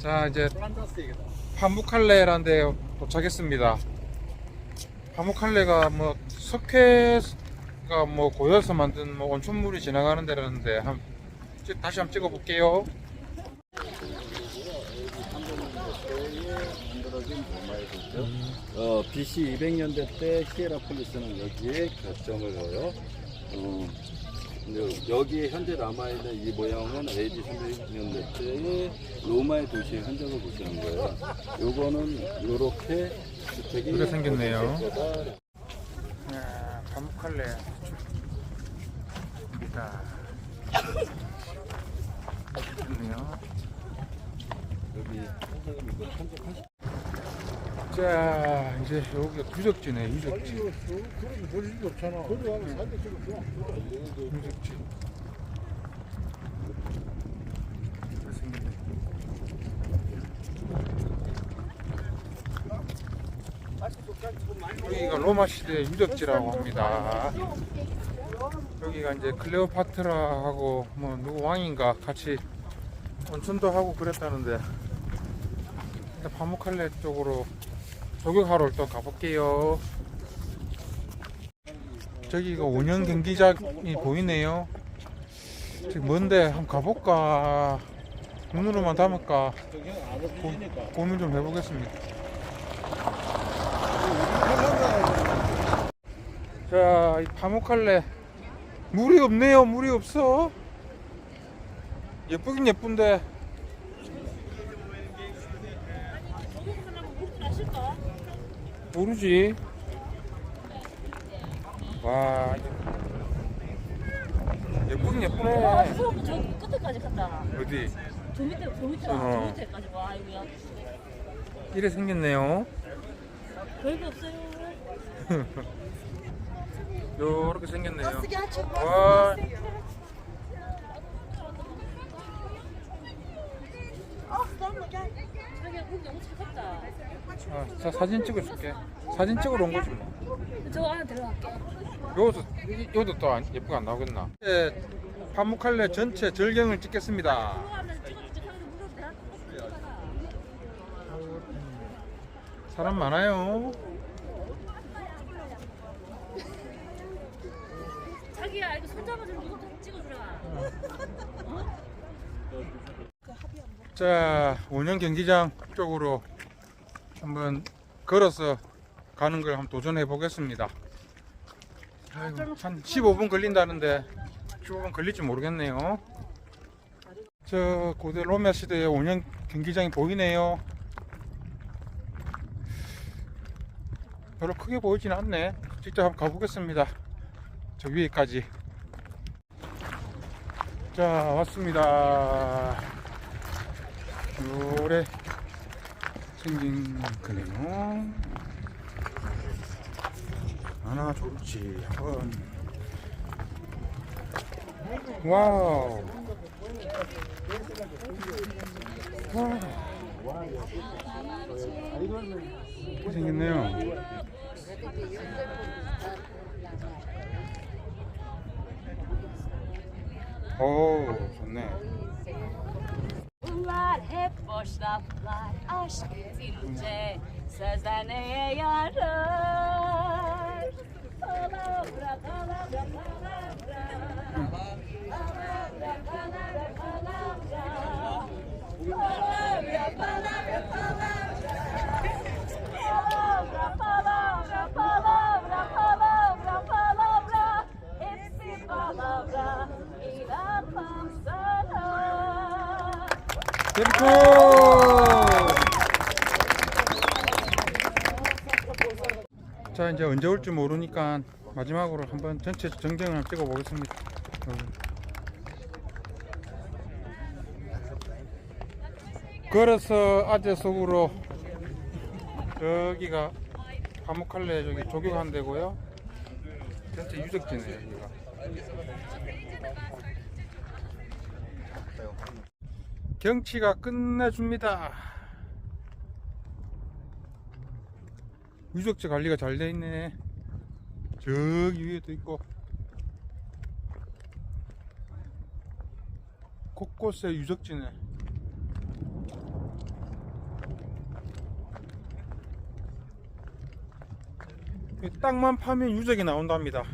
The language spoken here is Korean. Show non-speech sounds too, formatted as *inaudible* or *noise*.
자 이제 파묵칼레라는 데 도착했습니다. 파묵칼레가 뭐 석회가 뭐 고여서 만든 뭐 온천물이 지나가는 데라는데 한 찍- 다시 한번 로마의 도죠. 어, BC 200년대 때 히에라폴리스는 여기에 결정을 해요. 어, 여기에 현재 남아있는 이 모양은 AD 300년대 때의 로마의 도시의 흔적을 보시는 거예요. 요거는 요렇게 주택이 이렇게 생겼네요. 야, 파묵칼레 입니다. 좋네요. 여기 선생님 이거 참석하시 자 이제 여기가 유적지네 유적지. 그런 볼 일이 없잖아. 거기 가면 사진 찍어 유적지. 이렇게 생겼네. 여기가 로마 시대 유적지라고 합니다. 여기가 이제 클레오파트라하고 뭐 누구 왕인가 같이 온천도 하고 그랬다는데 일단 파묵칼레 쪽으로 조격하러 또 가볼게요. 저기가 원형 경기장이 보이네요. 지금 뭔데 한번 가볼까? 눈으로만 담을까? 고, 고민 좀 해보겠습니다. 자, 이 파묵칼레 물이 없네요. 물이 없어. 예쁘긴 예쁜데 모르지. 와, 예쁘긴 와, 예쁘네. 수업 저 끝에까지 갔다. 어디? 저 밑에, 저 밑에, 어. 저 밑에까지. 와, 이거야. 이래 생겼네요. 별거 없어요. *laughs* 요렇게 생겼네요. 와, 자기야, 물 너무 차갑다. 아, 자, 사진 찍어줄게. 사진 찍으러 온 거지 뭐. 저 안에 들어갈게. 요것도, 이- 요것도 또 안- 예쁘게 안 나오겠나? 네, 파묵칼레 전체 절경을 찍겠습니다. 사람 많아요. 자기야, 이거 손잡아주는 이거 좀 찍어주라. 자, 원형 경기장 쪽으로 한번 걸어서 가는 걸 한번 도전해 보겠습니다. 아이고, 한 15분 걸린다는데 15분 걸릴지 모르겠네요. 저 고대 로마 시대의 원형 경기장이 보이네요. 별로 크게 보이진 않네. 직접 한번 가보겠습니다. 저 위에까지. 자, 왔습니다. 요래 생긴 거네요. 하나 좋지. 한번. 와우. 와. 이렇게 생겼네요. Oo, ne? Bunlar hep boş laflar, aşk bitince sözler neye yarar? 자 이제 언제 올지 모르니까 마지막으로 한번 전체 정정을 찍어 보겠습니다. 걸어서 아재 속으로 여기가 파묵칼레 저기 조교한 데고요. 전체 유적지네요 여기가. 경치가 끝내줍니다. 유적지 관리가 잘 되어있네. 저기 위에도 있고. 곳곳에 유적지네. 땅만 파면 유적이 나온답니다.